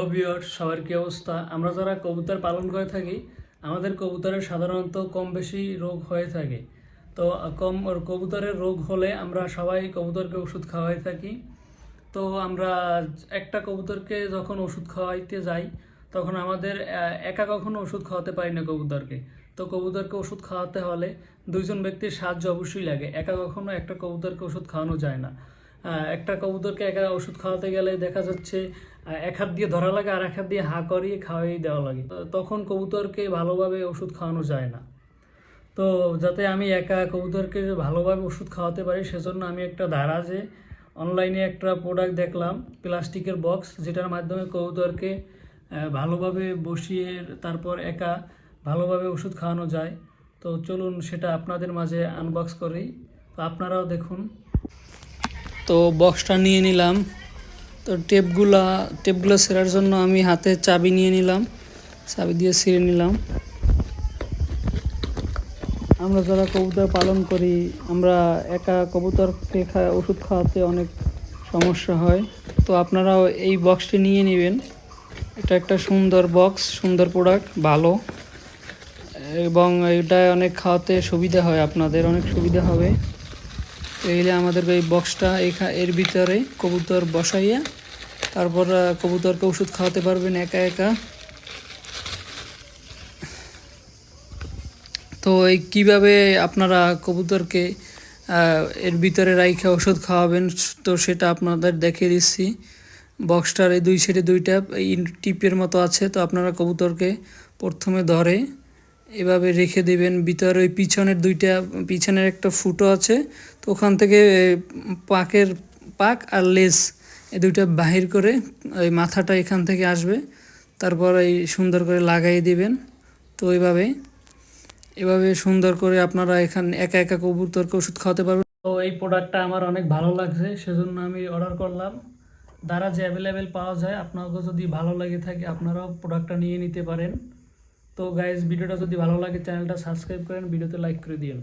Viewers সবার কি অবস্থা? আমরা যারা কবুতর পালন করে থাকি, আমাদের কবুতরের সাধারণত কম বেশি রোগ হয়ে থাকে। তো, কম কবুতরের রোগ হলে আমরা সবাই কবুতরকে ওষুধ খাওয়াই থাকি। তো, আমরা একটা কবুতরকে যখন ওষুধ খাওয়াইতে যাই, তখন আমাদের একা কখনো ওষুধ খাওয়াতে পারি না কবুতরকে। তো, কবুতরকে ওষুধ খাওয়াতে হলে দুইজন ব্যক্তির সাহায্য অবশ্যই লাগে। একা কখনো একটা কবুতরকে ওষুধ খাওয়ানো যায় না। একটা কবুতরকে একা ওষুধ খাওয়াতে গেলে দেখা যাচ্ছে এক হাত দিয়ে ধরা লাগে আর এক হাত দিয়ে হা করিয়ে খাওয়াই দেওয়া লাগে। তখন কবুতরকে ভালোভাবে ওষুধ খাওয়ানো যায় না। তো যাতে আমি একা কবুতরকে ভালোভাবে ওষুধ খাওয়াতে পারি, সেজন্য আমি একটা দারাজে অনলাইনে একটা প্রোডাক্ট দেখলাম, প্লাস্টিকের বক্স যেটার মাধ্যমে কবুতরকে ভালোভাবে বসিয়ে তারপর একা ভালোভাবে ওষুধ খাওয়ানো যায়। তো চলুন সেটা আপনাদের মাঝে আনবক্স করি। তো আপনারাও দেখুন। তো বক্সটা নিয়ে নিলাম। তো টেপগুলা টেপগুলো সেরার জন্য আমি হাতে চাবি নিয়ে নিলাম। চাবি দিয়ে ছিঁড়ে নিলাম। আমরা যারা কবুতর পালন করি, আমরা একা কবুতরকে খা- ওষুধ খাওয়াতে অনেক সমস্যা হয়। তো আপনারাও এই বক্সটি নিয়ে নেবেন। এটা একটা সুন্দর বক্স সুন্দর প্রোডাক্ট ভালো। এবং এটা অনেক খাওয়াতে সুবিধা হয় আপনাদের, অনেক সুবিধা হবে। এইলে আমাদের এই বক্সটা এখা, এর ভিতরে কবুতর বসাইয়া তারপর কবুতরকে ওষুধ খাওয়াতে পারবেন একা একা। তো এই কীভাবে আপনারা কবুতরকে এর ভিতরে রাইখে ওষুধ খাওয়াবেন, তো সেটা আপনাদের দেখিয়ে দিচ্ছি। বক্সটার এই দুই সাইডে দুইটা, এই টিপের মতো আছে, তো আপনারা কবুতরকে প্রথমে ধরে এভাবে রেখে দেবেন। ভিতরে ওই পিছনের দুইটা, পিছনের একটা ফুটো আছে, তো ওখান থেকে পাকের পাক আর লেস এ দুইটা বাহির করে ওই মাথাটা এখান থেকে আসবে। তারপর এই সুন্দর করে লাগাই দিবেন। তো এইভাবে এভাবে সুন্দর করে আপনারা এখান, একা একা কবুতরকে ওষুধ খাওয়াতে পারবেন। তো এই প্রোডাক্টটা আমার অনেক ভালো লাগছে, সেজন্য আমি অর্ডার করলাম। দ্বারা যে অ্যাভেলেবেল পাওয়া যায় আপনাকে যদি ভালো লাগে থাকে, আপনারাও প্রোডাক্টটা নিয়ে নিতে পারেন। তো গাইজ ভিডিওটা যদি ভালো লাগে চ্যানেলটা সাবস্ক্রাইব করেন ভিডিওতে লাইক করে দিন